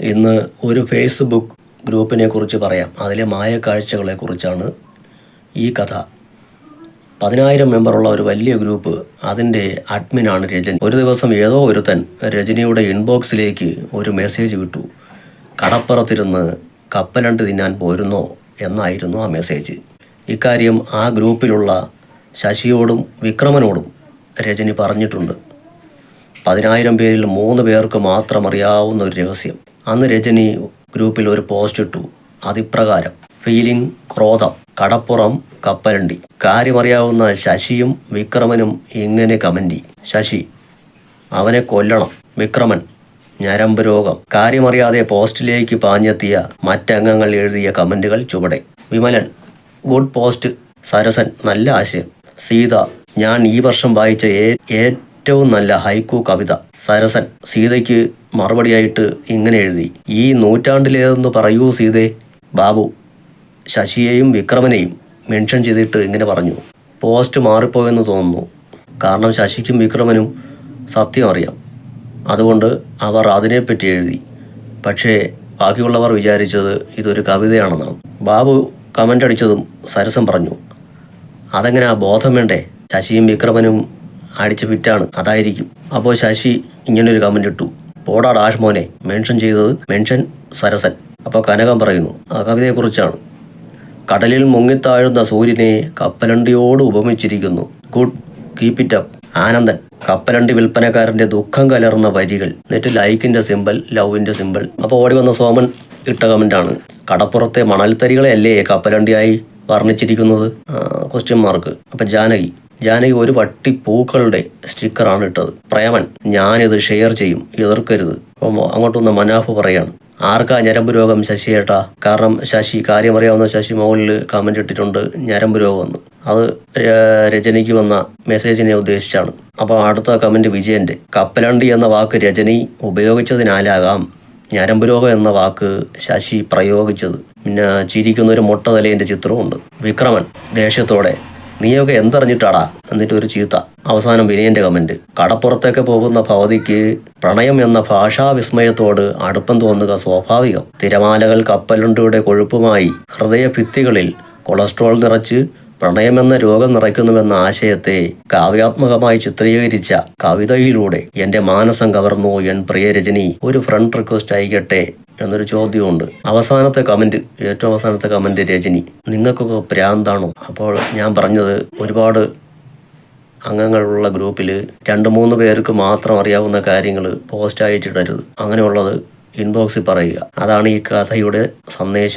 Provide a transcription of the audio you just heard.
ഇന്ന് ഒരു ഫേസ്ബുക്ക് ഗ്രൂപ്പിനെ കുറിച്ച് പറയാം. അതിലെ മായക്കാഴ്ചകളെ കുറിച്ചാണ് ഈ കഥ. പതിനായിരം മെമ്പറുള്ള ഒരു വലിയ ഗ്രൂപ്പ് അതിന്റെ അഡ്മിനാണ് രജനി. ഒരു ദിവസം ഏതോ ഒരുത്തൻ രജനിയുടെ ഇൻബോക്സിലേക്ക് ഒരു മെസ്സേജ് വിട്ടു. കടപ്പുറത്തിരുന്ന് കപ്പലണ്ട് തിന്നാൻ പോരുന്നോ എന്നായിരുന്നു ആ മെസ്സേജ് ഇക്കാര്യം ആ ഗ്രൂപ്പിലുള്ള ശശിയോടും വിക്രമനോടും രജനി പറഞ്ഞിട്ടുണ്ട്. പതിനായിരം പേരിൽ മൂന്ന് പേർക്ക് മാത്രം അറിയാവുന്ന ഒരു രഹസ്യം. അന്ന് രജനി ഗ്രൂപ്പിൽ ഒരു പോസ്റ്റ് ഇട്ടു. അതിപ്രകാരം ഫീലിംഗ് ക്രോധം കടപ്പുറം കപ്പലണ്ടി. കാര്യമറിയാവുന്ന ശശിയും വിക്രമനും ഇങ്ങനെ കമന്റി ശശി അവനെ കൊല്ലണം. വിക്രമൻ ഞരമ്പ് രോഗം. കാര്യമറിയാതെ പോസ്റ്റിലേക്ക് പാഞ്ഞെത്തിയ മറ്റംഗങ്ങൾ എഴുതിയ കമന്റുകൾ ചുവടെ. Vimalan good post. സരസൻ നല്ല ആശയം. സീത ഞാൻ ഈ വർഷം വായിച്ച ഏ- ഏറ്റവും നല്ല ഹൈക്കു കവിത. സരസൻ സീതയ്ക്ക് മറുപടിയായിട്ട് ഇങ്ങനെ എഴുതി. ഈ നൂറ്റാണ്ടിലേതെന്ന് പറയൂ സീതെ. ബാബു ശശിയെയും വിക്രമനെയും മെൻഷൻ ചെയ്തിട്ട് ഇങ്ങനെ പറഞ്ഞു. പോസ്റ്റ് മാറിപ്പോയെന്ന് തോന്നുന്നു. കാരണം ശശിക്കും വിക്രമനും സത്യം അറിയാം. അതുകൊണ്ട് അവർ അതിനെപ്പറ്റി എഴുതി. പക്ഷേ ബാക്കിയുള്ളവർ വിചാരിച്ചത് ഇതൊരു കവിതയാണെന്നാണ്. ബാബു കമന്റ് അടിച്ചതും സരസം പറഞ്ഞു. അതെങ്ങനെ ബോധം വേണ്ടേ? ശശിയും വിക്രമനും അടിച്ച് പിറ്റാണ്. അതായിരിക്കും. അപ്പോൾ ശശി ഇങ്ങനൊരു കമന്റ് ഇട്ടു. പോടാ ഡാഷ്മോനെ മെൻഷൻ ചെയ്തത് മെൻഷൻ സരസൻ. അപ്പോൾ കനകം പറയുന്നു ആ കവിതയെക്കുറിച്ചാണ്. കടലിൽ മുങ്ങിത്താഴുന്ന സൂര്യനെ കപ്പലണ്ടിയോട് ഉപമിച്ചിരിക്കുന്നു. Good keep it up Anandan കപ്പലണ്ടി വിൽപ്പനക്കാരന്റെ ദുഃഖം കലർന്ന വരികൾ. എന്നിട്ട് ലൈക്കിന്റെ സിമ്പൽ ലവിന്റെ സിമ്പൽ അപ്പോൾ ഓടി വന്ന സോമൻ ഇട്ട കമന്റാണ് കടപ്പുറത്തെ മണൽത്തരികളെ അല്ലേ കപ്പലണ്ടിയായി വർണിച്ചിരിക്കുന്നത്? ക്വസ്റ്റ്യൻ മാർക്ക് അപ്പം ജാനകി ജാനകി ഒരു വട്ടി പൂക്കളുടെ സ്റ്റിക്കറാണ് ഇട്ടത്. പ്രേമൻ ഞാനിത് ഷെയർ ചെയ്യും. എതിർക്കരുത്. അപ്പം അങ്ങോട്ടൊന്ന് മനാഫ് പറയാണ്. ആർക്കാ ഞരമ്പ് രോഗം ശശിയേട്ടാ കാരണം ശശി കാര്യമറിയാവുന്ന ശശി മുകളിൽ കമന്റ് ഇട്ടിട്ടുണ്ട് ഞരമ്പ് രോഗമെന്ന്. അത് രജനിക്ക് വന്ന മെസ്സേജിനെ ഉദ്ദേശിച്ചാണ്. അപ്പോൾ അടുത്ത കമന്റ് വിജയന്റെ കപ്പലണ്ടി എന്ന വാക്ക് രജനി ഉപയോഗിച്ചതിനാലാകാം ഞരമ്പ് രോഗം എന്ന വാക്ക് ശശി പ്രയോഗിച്ചത്. പിന്നെ ചിരിക്കുന്ന ഒരു മുട്ട തലേന്റെ ചിത്രമുണ്ട് വിക്രമൻ ദേഷ്യത്തോടെ നീയൊക്കെ എന്തറിഞ്ഞിട്ടാടാ? എന്നിട്ട് ഒരു ചീത്ത. അവസാനം വിനയന്റെ കമന്റ്. കടപ്പുറത്തേക്ക് പോകുന്ന ഭവതിക്ക് പ്രണയം എന്ന ഭാഷാവിസ്മയത്തോട് അടുപ്പം തോന്നുക സ്വാഭാവികം. തിരമാലകൾ കപ്പലുണ്ടിയുടെ കൊഴുപ്പുമായി ഹൃദയഭിത്തികളിൽ കൊളസ്ട്രോൾ നിറച്ച് പ്രണയമെന്ന രോഗം നിറയ്ക്കുന്നുവെന്ന ആശയത്തെ കാവ്യാത്മകമായി ചിത്രീകരിച്ച കവിതയിലൂടെ എന്റെ മാനസം കവർന്നു എൻ പ്രിയ രജനി ഒരു ഫ്രണ്ട് റിക്വസ്റ്റ് അയക്കട്ടെ എന്നൊരു ചോദ്യമുണ്ട്. അവസാനത്തെ കമന്റ് ഏറ്റവും അവസാനത്തെ കമന്റ് രജനി നിങ്ങൾക്കൊക്കെ പ്രാന്താണോ? അപ്പോൾ ഞാൻ പറഞ്ഞത് ഒരുപാട് അംഗങ്ങളുള്ള ഗ്രൂപ്പിൽ രണ്ട് മൂന്ന് പേർക്ക് മാത്രം അറിയാവുന്ന കാര്യങ്ങൾ പോസ്റ്റ് അയച്ചിടരുത് അങ്ങനെയുള്ളത് ഇൻബോക്സിൽ പറയുക. അതാണ് ഈ കഥയുടെ സന്ദേശം.